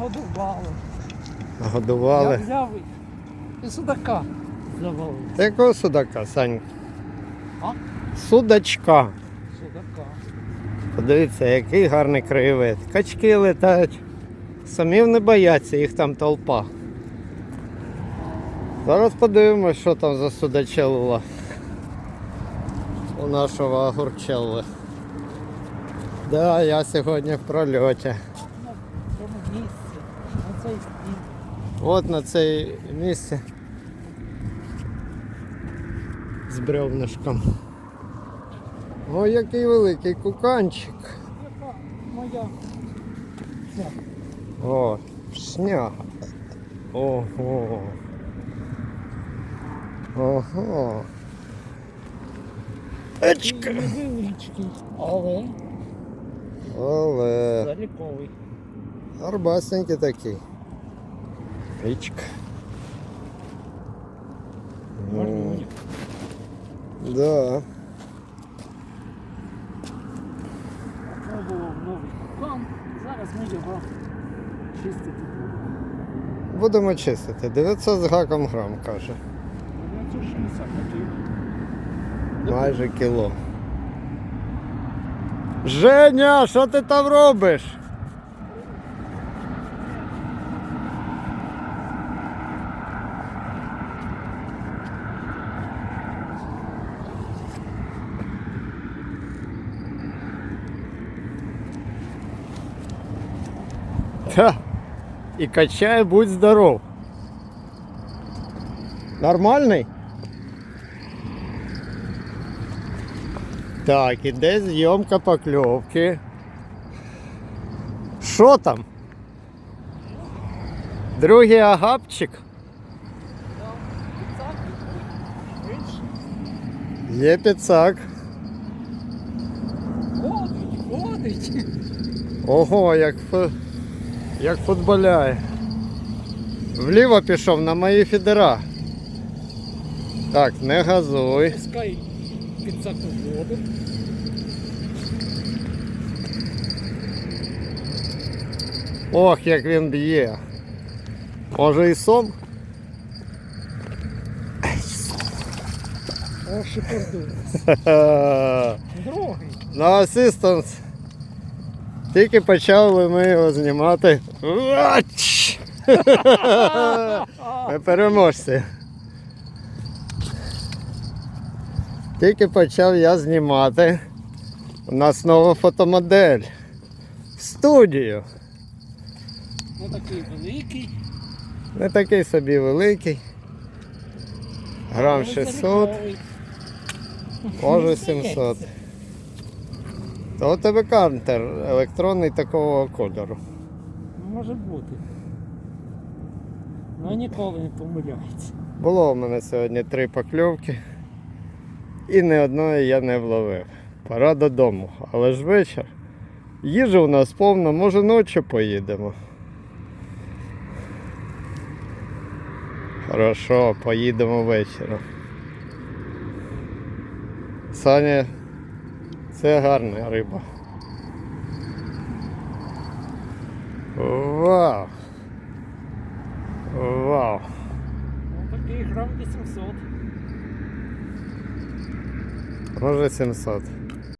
нагодували. Я Годували. взяв і судака завалив. Якого судака, Сань? А? Судачка. Судака. Подивіться, який гарний краєвид. Качки летають. Самі не бояться, їх там толпа. Зараз подивимось, що там за судачелла у нашого огурчелли. Да, я сьогодні в прольоті. Цей. От на цей місці з бревнишком. О, який великий куканчик. Яка моя. О, шняга. Ого. Ого. Ечка. Невеличкий, але Але заліковий. Арбасненький такий. Ечка. Ну, Гарнюня. да. Це було новий кукан. Зараз ми його чистити будемо. Будемо чистити. 900 з гаком грам, каже. 960 такий. Майже кіло. Женя, що ти там робиш? Та. І качає, будь здоров. Нормальний? Так, іде зйомка покльовки. Що там? Другий агапчик. Є підсак. Ходить, ходить. Ого, як, як футболяє. Вліво пішов на мої фідера. Так, не газуй. Пускай підсаку воду. Ох, як він б'є. Може і сом? О, шикарду. Ха-ха. Другий. На асистанс. Тільки почали ми його знімати. Ми переможці. Тільки почав я знімати. У нас нова фотомодель. Студію. Ну такий великий. Не такий собі великий. Грам 600, заліковий. може 700. То у тебе кантер електронний такого кольору. Може бути. Ну ніколи не помиляється. Було в мене сьогодні три покльовки. І ні одної я не вловив. Пора додому. Але ж вечір. Їжі у нас повно, може ночі поїдемо. Хорошо, поїдемо ввечері. Саня, це гарна риба. Вау! Вау! Ну такий грам 800. Може 700.